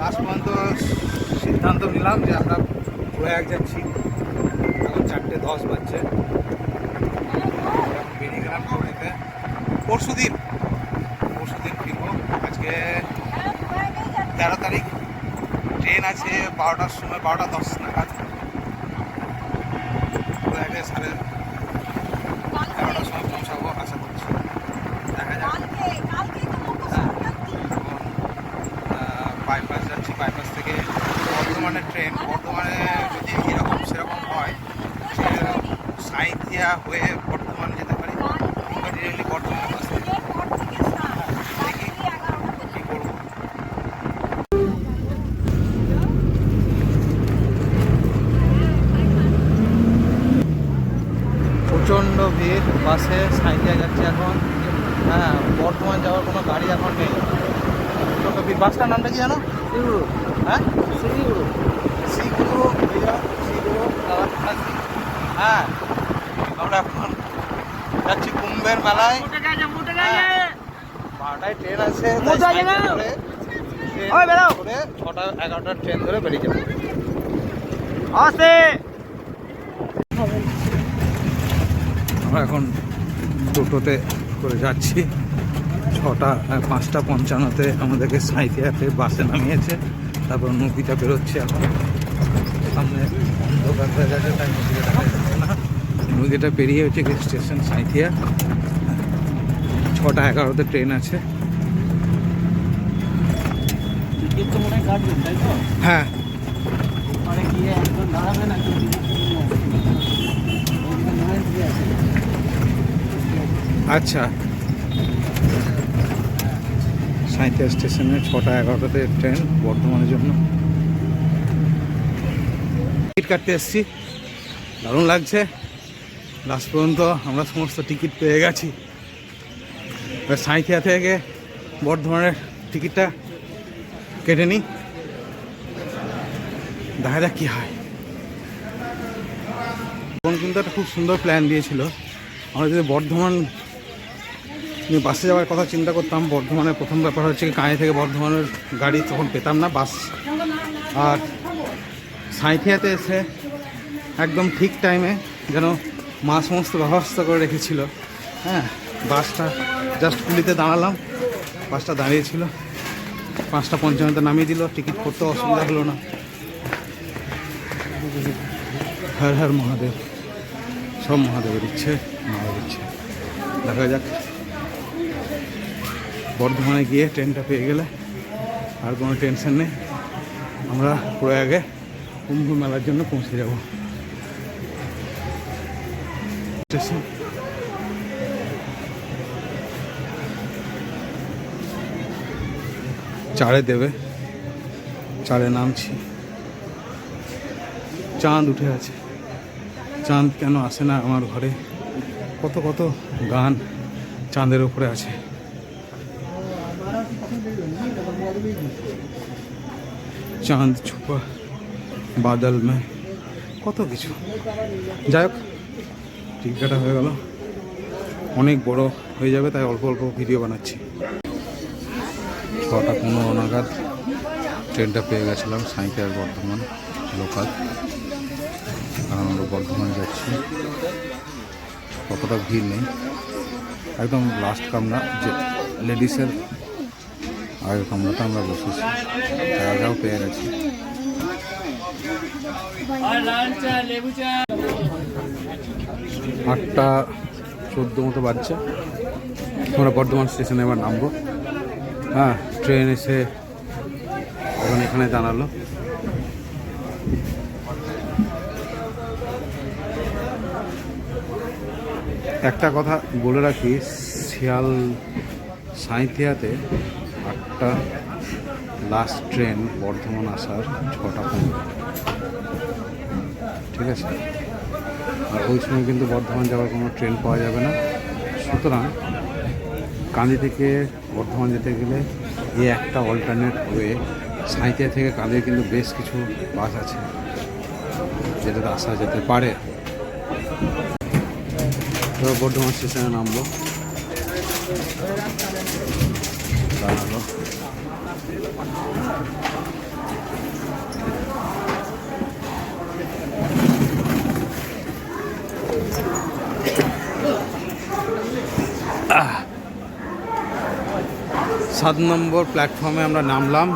Last পর্যন্ত সিদ্ধান্ত নিলাম যে আমরা প্রয়াগ যাচ্ছি এখন চারটে দশ বাজছে। বেরিয়ে গেলাম খবরেতে পরশু দিন পরশু দিন ফিরবো। আজকে তেরো তারিখ। ট্রেন আছে বারোটার সময় বারোটা দশ নাগাদ। প্রয়াগে সাড়ে এগারোটার সময় পৌঁছাবো আশা করছি। দেখা যাক। বাইপাস বাইপাস থেকে বর্ধমানের ট্রেন বর্ধমানে যদি এরকম সেরকম হয় সে সাঁইথিয়া হয়ে বর্ধমান যেতে পারি। ডিরেক্টলি বর্ধমানের বাস দেখি কী করব প্রচণ্ড ভিড়, বাসে সাঁইথিয়া যাচ্ছে এখন। হ্যাঁ বর্ধমান যাওয়ার কোনো গাড়ি এখন নেই। প্রচণ্ড ভিড়। বাসটার নামটা কি জানো? হ্যাঁ? শ্রীগুরু। শ্রীগুরু ভैया শ্রীগুরু কালাকাশি হ্যাঁ আমরা এখন যাচ্ছি কুম্ভের মেলায়। হ্যাঁ, বারোটায় ট্রেন আছে। করে ট্রেন বেরো। করে ছটা এগারোটার ট্রেন ধরে বেরিয়ে যাব। আসে। আমরা এখন টোটোতে করে যাচ্ছি। ছটা পাঁচটা পঞ্চান্নতে আমাদেরকে সাঁইথিয়াতে বাসে নামিয়েছে। তারপর নদীটা বেরোচ্ছে এখন। সামনে অন্ধকার হয়ে গেছে তাই নদীটা দেখা যাচ্ছে না। নদীটা পেরিয়ে হচ্ছে স্টেশন সাঁইথিয়া। ছটা এগারোতে ট্রেন আছে। হ্যাঁ কাটবেন তাই তো হ্যাঁ মানে গিয়ে একদম দাঁড়াবেন একদম টিকিট কিনে আসবেন ওইখানে নয় দিয়ে আছে আচ্ছা সাঁইথিয়া স্টেশনে ছটা এগারোটাতে ট্রেন বর্ধমানের জন্য। টিকিট কাটতে এসেছি। দারুণ লাগছে। লাস্ট পর্যন্ত আমরা সমস্ত টিকিট পেয়ে গেছি। এবার সাঁইথিয়া থেকে বর্ধমানের টিকিটটা কেটে নিই। দেখা যাক কী হয়। কিন্তু একটা খুব সুন্দর প্ল্যান দিয়েছিল। আমরা যদি বর্ধমান নিয়ে বাসে যাওয়ার কথা চিন্তা করতাম, বর্ধমানের প্রথম ব্যাপার হচ্ছে কাঁয়ে থেকে বর্ধমানের গাড়ি তখন পেতাম না, বাস। আর সাঁইথিয়াতে এসে একদম ঠিক টাইমে যেন মা সমস্ত ব্যবস্থা করে রেখেছিল। হ্যাঁ বাসটা জাস্ট পুলিতে দাঁড়ালাম, বাসটা দাঁড়িয়েছিল। পাঁচটা পঞ্চান্নতে নামিয়ে দিল টিকিট করতে অসুবিধা হলো না। হর হর মহাদেব, সব মহাদেবের ইচ্ছে মহাদেব ইচ্ছে। দেখা যাক। বর্ধমানে গিয়ে ট্রেনটা পেয়ে গেলে আর কোনো টেনশন নেই। আমরা প্রয়াগে কুম্ভ মেলার জন্য পৌঁছে যাব। স্টেশন চারে দেবে। চারে নামছি। চাঁদ উঠে আছে। চাঁদ কেন আসে না আমার ঘরে? কত কত গান চাঁদের উপরে আছে। চাঁদ, ছুপা, বাদল মে কত কিছু। যাই হোক টিকিটটা হয়ে গেল। অনেক বড় হয়ে যাবে, তাই অল্প অল্প ভিডিও বানাচ্ছি। ছটা পনেরো নাগাদ ট্রেনটা পেয়ে গেছিলাম সাঁইকার বর্ধমান লোকাল। আর আমরা বর্ধমান যাচ্ছি। কতটা ভিড় নেই। একদম লাস্ট কামরা যে লেডিসের আগের কামরাতে আমরা বসেছি। জায়গাও পেয়ে গেছি। আটটা চোদ্দ মতো বাজছে। আমরা বর্ধমান স্টেশনে এবার নামবো। হ্যাঁ ট্রেন এসে এখন এখানে দাঁড়াল। একটা কথা বলে রাখি, শিয়াল সাঁইথিয়াতে আটটা লাস্ট ট্রেন বর্ধমান আসার ছটা পনেরো ঠিক আছে? আর ওই সময় কিন্তু বর্ধমান যাওয়ার কোনো ট্রেন পাওয়া যাবে না। সুতরাং কান্দি থেকে বর্ধমান যেতে গেলে এই একটা অল্টারনেট ওয়ে সাঁইথিয়া থেকে কাঁদির কিন্তু বেশ কিছু বাস আছে যেটাতে আসা যেতে পারে। বর্ধমান স্টেশনে নামবো। বানানো সাত নম্বর প্ল্যাটফর্মে আমরা নামলাম।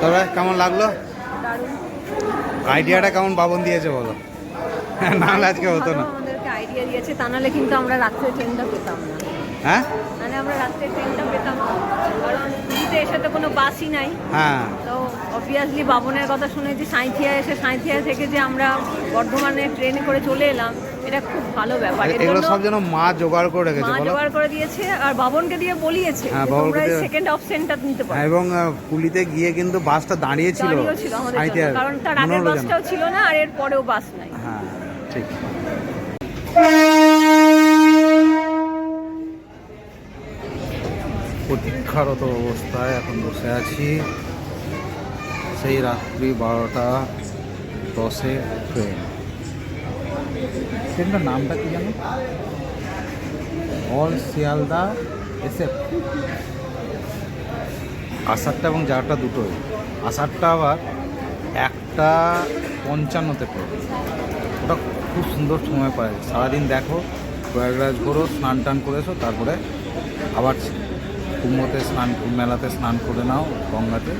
তবে কেমন লাগল? আইডিয়াটা কেমন বাবন দিয়েছে বলো? নাহলে আজকে হতো না। আমাদেরকে আইডিয়া দিয়েছে তা নাহলে কিন্তু আমরা রাত্রে ট্রেনটা পেতাম না। হ্যাঁ? মানে আমরা রাত্রে ট্রেনটা পেতাম না। কারণ পুরীতে এসে তো কোনো বাসই নাই। হ্যাঁ। তো অবভিয়াসলি বাবনের কথা শুনে যে এসে থেকে যে আমরা বর্ধমানে ট্রেনে করে চলে এলাম এটা খুব ভালো ব্যাপার। এগুলো সব যেন মা জোগাড় করে রেখেছে মা জোগাড় করে দিয়েছে আর বাবনকে দিয়ে বলিয়েছে হ্যাঁ, তোমরা সেকেন্ড অপশনটা নিতে পারো। হ্যাঁ, এবং পুলিতে গিয়ে কিন্তু বাসটা দাঁড়িয়েছিল ছিল কারণ তার আগের বাসটাও ছিল না আর এর পরেও বাস নাই। হ্যাঁ। ঠিক। প্রতীক্ষারত অবস্থায় এখন বসে আছি। সেই রাত্রি বারোটা দশে ট্রেন। ট্রেনটার নামটা কি জানো? All Sealdah SF. আষাঢ়টা এবং যাওয়াটা দুটোই। আষাঢ়টা আবার একটা পঞ্চান্নতে পড়বে। ওটা খুব সুন্দর সময় পায়। সারাদিন দেখো প্রয়াগরাজ ঘোরো স্নান টান করেছ তারপরে আবার কুম্ভতে স্নান মেলাতে স্নান করে নাও গঙ্গাতে।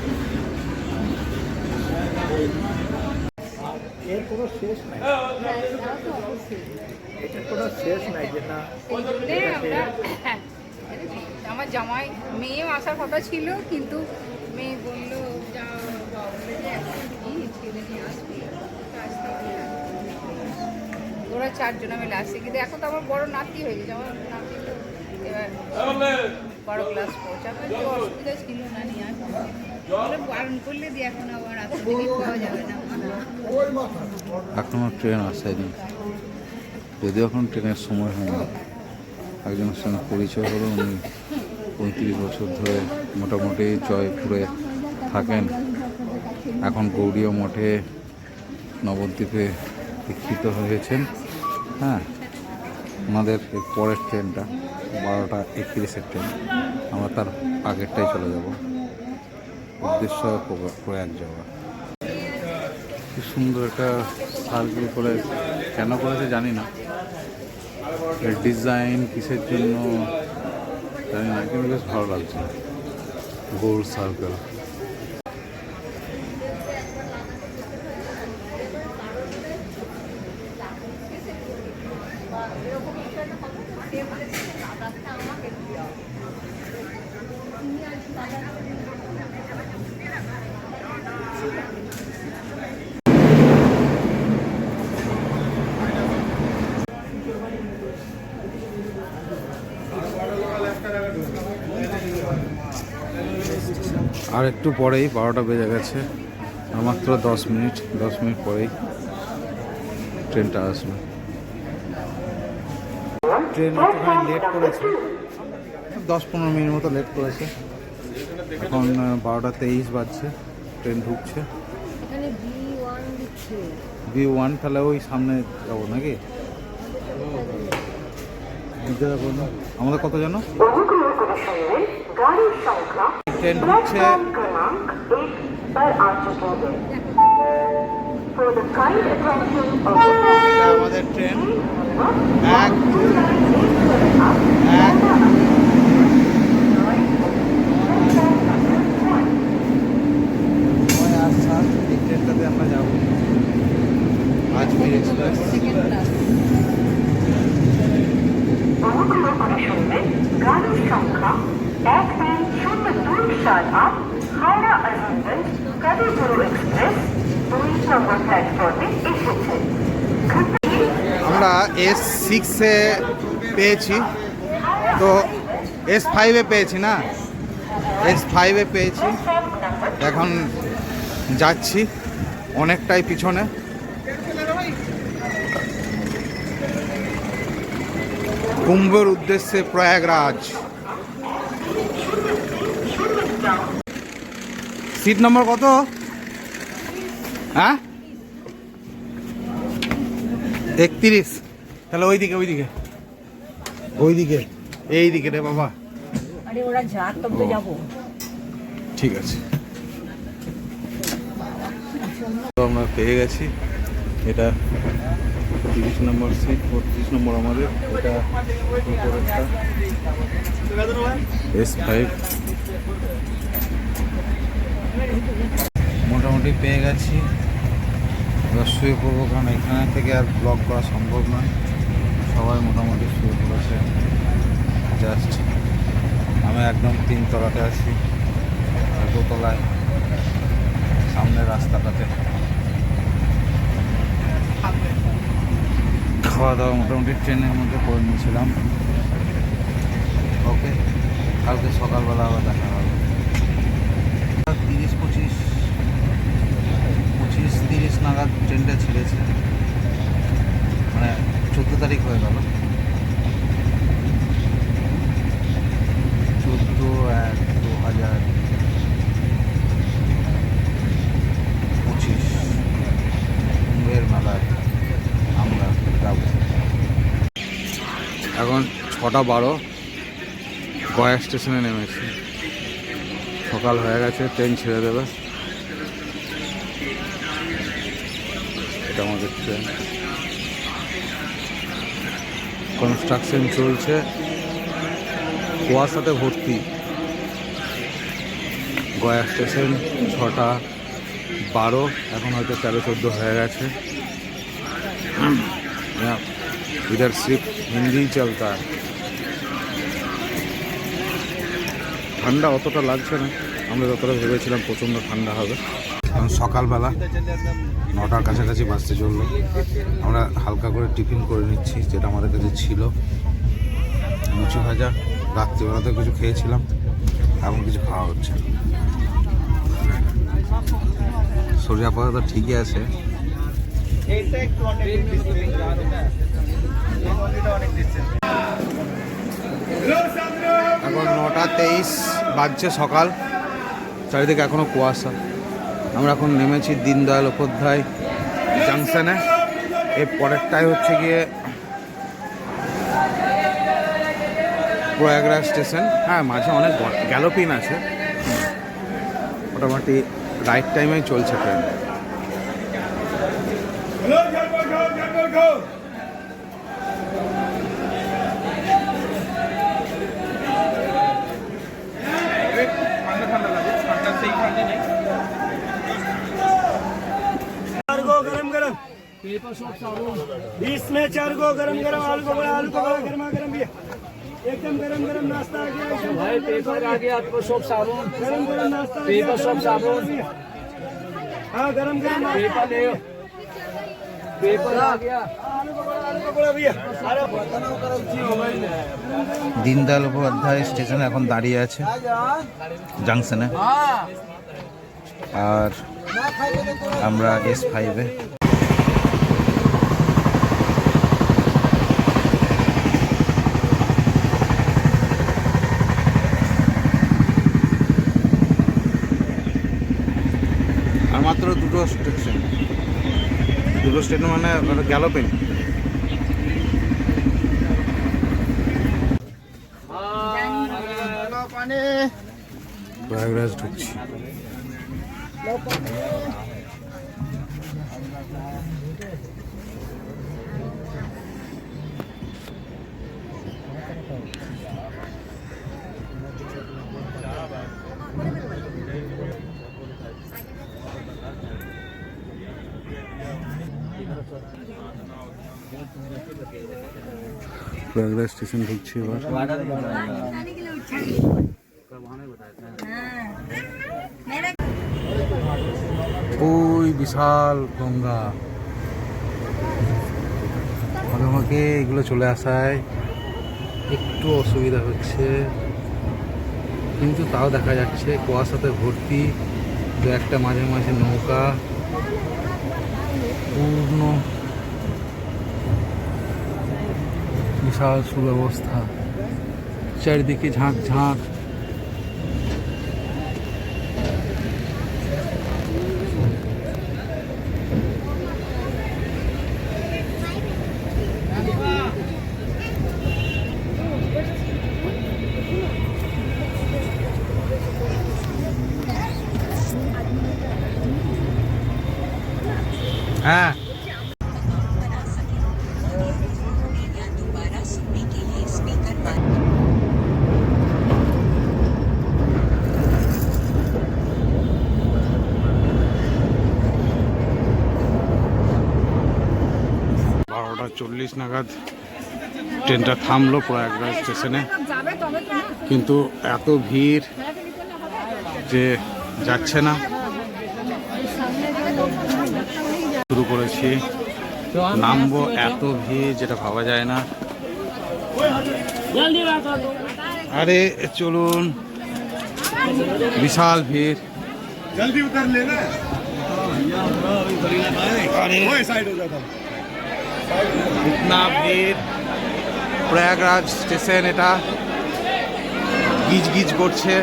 এর কোনো শেষ নাই। এটার কোনো শেষ নাই। যে না বলতে আমরা হ্যাঁ, আমার জামাই মেয়েও আসার কথা ছিল কিন্তু মেয়ে বলল যা বলল যে এখন কি ছেলে নিয়ে আসবি তো আসতে হবে না। ওরা চারজনে মিলে আসছে। কিন্তু এখন তো আমার বড় নাতি হয়ে গেছে। আমার নাতি এখন এখন ট্রেনের সময় সঙ্গে পরিচয় হলো, উনি পঁয়ত্রিশ বছর ধরে মোটামুটি জয়পুরে থাকেন। এখন গৌরীয় মঠে নবদ্বীপে দীক্ষিত হয়েছেন। হ্যাঁ ওনাদের এর পরের ট্রেনটা বারোটা একত্রিশের ট্রেন। আমরা তার আগেরটাই চলে যাব। উদ্দেশ্য প্রয়া- প্রয়াগ যাওয়া। কি সুন্দর একটা সার্কেল করে, কেন করেছে জানি না। এর ডিজাইন কিসের জন্য জানি না, কিন্তু বেশ ভালো লাগছে। গোল সার্কেল। আর একটু পরেই বারোটা বেজে গেছে। আর মাত্র দশ মিনিট দশ মিনিট পরেই ট্রেনটা আসবে ট্রেন একটুখানি লেট করেছে। দশ পনেরো মিনিট মতো লেট করেছে। এখন বারোটা তেইশ বাজছে। ট্রেন ঢুকছে। এখানে বি ওয়ান তাহলে ওই সামনে যাব নাকি? বুঝতে আমাদের কত জানো? গাড়ির ট্রেন ঢুকছে আমাদের ট্রেন এক এক। আর সাত এই ট্রেনটাতে আমরা যাব। আজমির এক্সপ্রেস অনুগ্রহ করে শুনবেন গাড়ির সংখ্যা এক তিন এসেছে আমরা এস সিক্সে পেয়েছি। তো এস ফাইভে পেয়েছি না? এস ফাইভে পেয়েছি। এখন যাচ্ছি অনেকটাই পিছনে। কুম্ভের উদ্দেশ্যে প্রয়াগরাজ। সিট নম্বর কত? হ্যাঁ? একত্রিশ। তাহলে ওইদিকে ওইদিকে। ওইদিকে। এই দিকে রে বাবা। আরে ওরা যাক তবে তো যাব। ঠিক আছে। তো আমরা পেয়ে গেছি। এটা তিরিশ নম্বর সিট বত্রিশ নম্বর আমাদের। এটা এস ফাইভ মোটামুটি পেয়ে গেছি। এবার শুয়ে পড়ব কারণ এখানে থেকে আর ব্লগ করা সম্ভব নয়। সবাই মোটামুটি শুয়ে পড়েছে। জাস্ট আমি একদম তিনতলাতে আছি। আর দোতলায়, সামনের রাস্তাটাতে। খাওয়া দাওয়া মোটামুটি ট্রেনের মধ্যে করে নিয়েছিলাম। ওকে কালকে সকালবেলা আবার দেখা তিরিশ পঁচিশ পঁচিশ, তিরিশ নাগাদ ট্রেনটা ছেড়েছে। মানে চোদ্দ তারিখ হয়ে গেল। চোদ্দ এক দু হাজার পঁচিশ। কুম্ভের মেলায় আমরা যাব। এখন ছটা বারো, গয়া স্টেশনে নেমেছি। সকাল হয়ে গেছে ট্রেন ছেড়ে দেবে এটা আমাদের ট্রেন কনস্ট্রাকশন চলছে কুয়াশাতে ভর্তি গয়া স্টেশন ছটা বারো এখন হয়তো তেরো চোদ্দো হয়ে গেছে यहाँ इधर सिर्फ हिंदी ही चलता है ঠান্ডা অতটা লাগছে না। আমরা যতটা ভেবেছিলাম প্রচণ্ড ঠান্ডা হবে। কারণ সকালবেলা নটার কাছাকাছি বাসতে চলল। আমরা হালকা করে টিফিন করে নিচ্ছি, যেটা আমাদের কাছে ছিল। লুচি ভাজা রাত্রিবেলাতে কিছু খেয়েছিলাম, এখন কিছু খাওয়া হচ্ছে। শরীর আপাতত ঠিকই আছে। এখন নটা তেইশ বাজছে সকাল। চারিদিকে এখনও কুয়াশা। আমরা এখন নেমেছি দীনদয়াল উপাধ্যায় জাংশনে। এর পরেরটাই হচ্ছে গিয়ে প্রয়াগরাজ স্টেশন। হ্যাঁ মাঝে অনেক গ্যালোপিন আছে। মোটামুটি রাইট টাইমেই চলছে ট্রেন। गरम बीस में चार गो गरम गरम आलू को बड़ा आलू को बड़ा गर्मा गरम भी है। एकदम गरम गरम नाश्ता आ गया एकदम भाई पेपर आ गया आपको सब साबुन गरम गरम नाश्ता पेपर सब साबुन हाँ गरम गरम पेपर ले पेपर आ गया आलू को बड़ा आलू को बड़ा भैया দীনদয়াল উপাধ্যায় স্টেশনে এখন দাঁড়িয়ে আছে জাংশনে আর আমরা এস ফাইভে দুটো স্টেশন দুটো স্টেশন মানে গ্যালোপিং প্রয়াগরাজ ঢুকছি। প্রয়াগরাজ স্টেশন ঢুকছি এবার ওই বিশাল গঙ্গা আমাকে এগুলো চলে আসায় একটু অসুবিধা হচ্ছে কিন্তু তাও দেখা যাচ্ছে কুয়াশাতে ভর্তি দু একটা মাঝে মাঝে নৌকা বিশাল সুব্যবস্থা চারিদিকে ঝাঁক ঝাঁক হ্যাঁ চল্লিশ নাগাদ ট্রেনটা থামলো প্রয়াগরাজ স্টেশনে। কিন্তু এত ভিড় যে যাচ্ছে না। শুরু করেছি। নামবো এত ভিড় যেটা ভাবা যায় না। আরে চলুন বিশাল ভিড়। জলদি উতার আরে। সাইড হয়ে যাতা ভূতনাথের প্রয়াগরাজ স্টেশন, এটা গিজ গিজ করছে।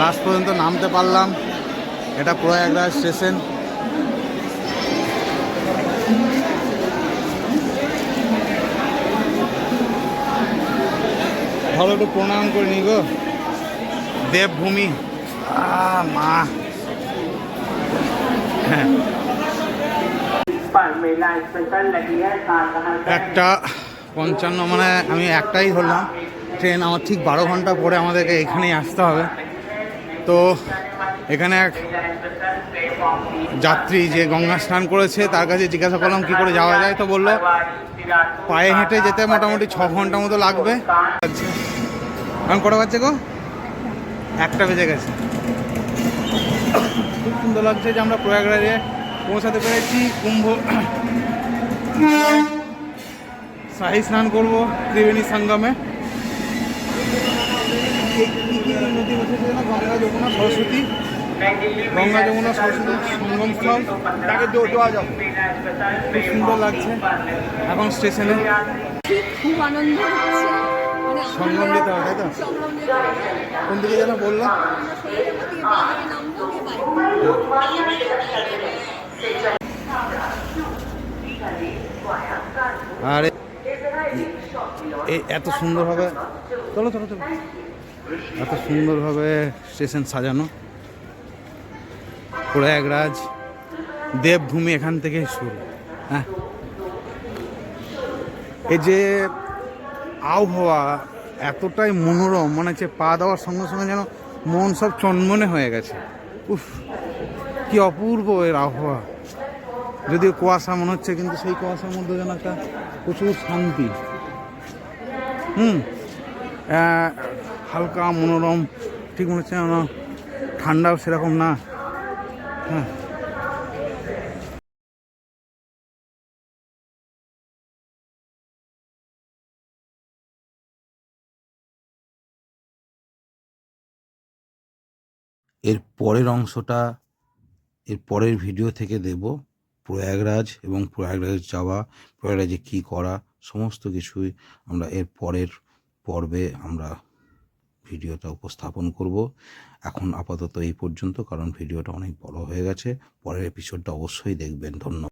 লাস্ট পর্যন্ত নামতে পারলাম। এটা প্রয়াগরাজ স্টেশন। ভালো একটু প্রণাম করিনি গো দেবভূমি। মা একটা পঞ্চান্ন মানে আমি একটাই ধরলাম। ট্রেন আমার ঠিক বারো ঘণ্টা পরে আমাদেরকে এখানেই আসতে হবে। তো এখানে এক যাত্রী যে গঙ্গা স্নান করেছে, তার কাছে জিজ্ঞাসা করলাম, কি করে যাওয়া যায়? তো বলল, পায়ে হেঁটে যেতে মোটামুটি ছ ঘণ্টা মতো লাগবে। এখন কটা বাজছে গো? একটা বেজে গেছে। খুব সুন্দর লাগছে যে আমরা প্রয়াগরাজে পৌঁছাতে পেরেছি। কুম্ভ শাহী স্নান করব ত্রিবেণী সঙ্গমে। গঙ্গা যমুনা সরস্বতী গঙ্গা যমুনা সরস্বতী সঙ্গম স্থল। তাকে দোয়া যাও। খুব সুন্দর লাগছে। এখন স্টেশনে খুব আনন্দ হচ্ছে। সঙ্গম যেতে হবে তাই তো? সংগ্রাম। কোন দিকে যেন বললাম আর এই এত সুন্দরভাবে চলো চলো চলো। এত সুন্দরভাবে স্টেশন সাজানো। প্রয়াগরাজ, দেবভূমি এখান থেকে শুরু। হ্যাঁ। এই যে আবহাওয়া এতটাই মনোরম, মনে হচ্ছে পা দেওয়ার সঙ্গে সঙ্গে যেন মন সব চনমনে হয়ে গেছে। উফ, কি অপূর্ব এর আবহাওয়া। যদিও কুয়াশা মনে হচ্ছে, কিন্তু সেই কুয়াশার মধ্যে যেন একটা প্রচুর শান্তি। হুম হালকা মনোরম, ঠিক মনে হচ্ছে ঠান্ডাও সেরকম না। হ্যাঁ। এর পরের অংশটা, এর পরের ভিডিও থেকে দেব। প্রয়াগরাজ এবং প্রয়াগরাজ যাওয়া, প্রয়াগরাজে কী করা, সমস্ত কিছুই আমরা এর পরের পর্বে আমরা ভিডিওটা উপস্থাপন করব। এখন আপাতত এই পর্যন্ত, কারণ ভিডিওটা অনেক বড় হয়ে গেছে। পরের এপিসোডটা অবশ্যই দেখবেন। ধন্যবাদ।